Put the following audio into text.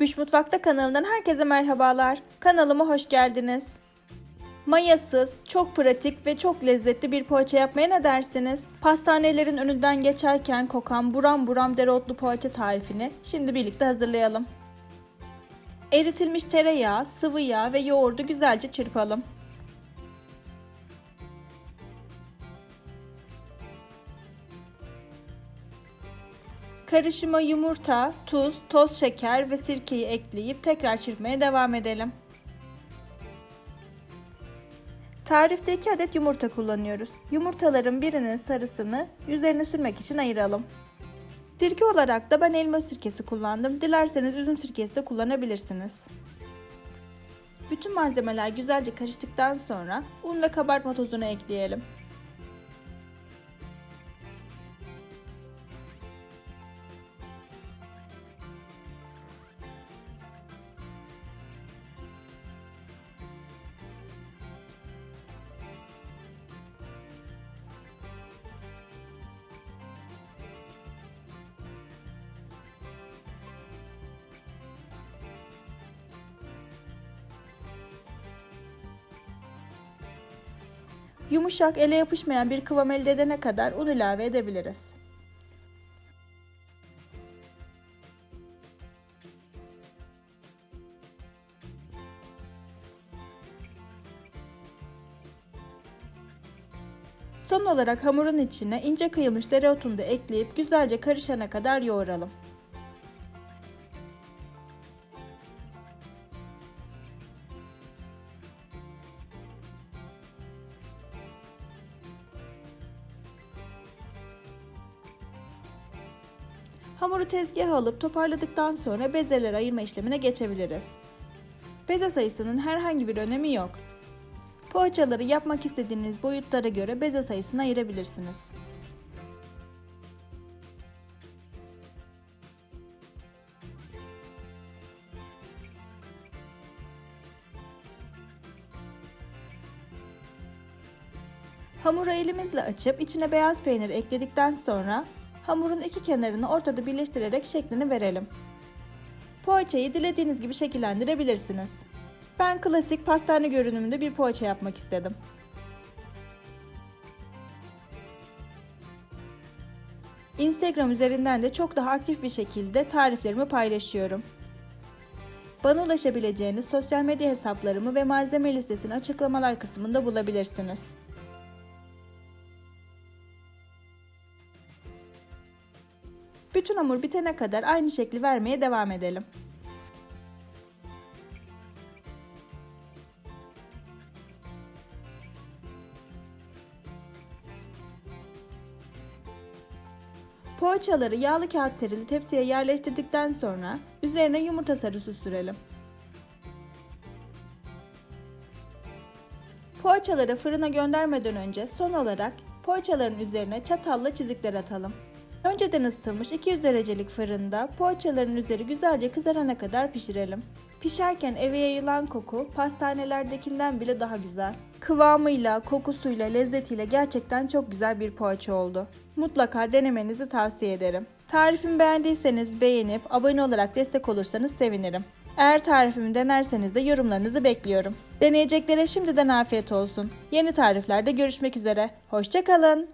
Büş Mutfakta kanalından herkese merhabalar. Kanalıma hoş geldiniz. Mayasız, çok pratik ve çok lezzetli bir poğaça yapmaya ne dersiniz? Pastanelerin önünden geçerken kokan buram buram dereotlu poğaça tarifini şimdi birlikte hazırlayalım. Eritilmiş tereyağı, sıvı yağ ve yoğurdu güzelce çırpalım. Karışıma yumurta, tuz, toz şeker ve sirkeyi ekleyip tekrar çırpmaya devam edelim. Tarifte 2 adet yumurta kullanıyoruz. Yumurtaların birinin sarısını üzerine sürmek için ayıralım. Sirke olarak da ben elma sirkesi kullandım. Dilerseniz üzüm sirkesi de kullanabilirsiniz. Bütün malzemeler güzelce karıştıktan sonra un ve kabartma tozunu ekleyelim. Yumuşak, ele yapışmayan bir kıvam elde edene kadar un ilave edebiliriz. Son olarak hamurun içine ince kıyılmış dereotunu da ekleyip güzelce karışana kadar yoğuralım. Hamuru tezgaha alıp toparladıktan sonra bezeleri ayırma işlemine geçebiliriz. Beze sayısının herhangi bir önemi yok. Poğaçaları yapmak istediğiniz boyutlara göre beze sayısını ayırabilirsiniz. Hamuru elimizle açıp içine beyaz peynir ekledikten sonra hamurun iki kenarını ortada birleştirerek şeklini verelim. Poğaçayı dilediğiniz gibi şekillendirebilirsiniz. Ben klasik pastane görünümünde bir poğaça yapmak istedim. Instagram üzerinden de çok daha aktif bir şekilde tariflerimi paylaşıyorum. Bana ulaşabileceğiniz sosyal medya hesaplarımı ve malzeme listesini açıklamalar kısmında bulabilirsiniz. Bütün hamur bitene kadar aynı şekli vermeye devam edelim. Poğaçaları yağlı kağıt serili tepsiye yerleştirdikten sonra üzerine yumurta sarısı sürelim. Poğaçaları fırına göndermeden önce son olarak poğaçaların üzerine çatalla çizikler atalım. Önceden ısıtılmış 200 derecelik fırında poğaçaların üzeri güzelce kızarana kadar pişirelim. Pişerken eve yayılan koku pastanelerdekinden bile daha güzel. Kıvamıyla, kokusuyla, lezzetiyle gerçekten çok güzel bir poğaça oldu. Mutlaka denemenizi tavsiye ederim. Tarifimi beğendiyseniz beğenip abone olarak destek olursanız sevinirim. Eğer tarifimi denerseniz de yorumlarınızı bekliyorum. Deneyeceklere şimdiden afiyet olsun. Yeni tariflerde görüşmek üzere. Hoşçakalın.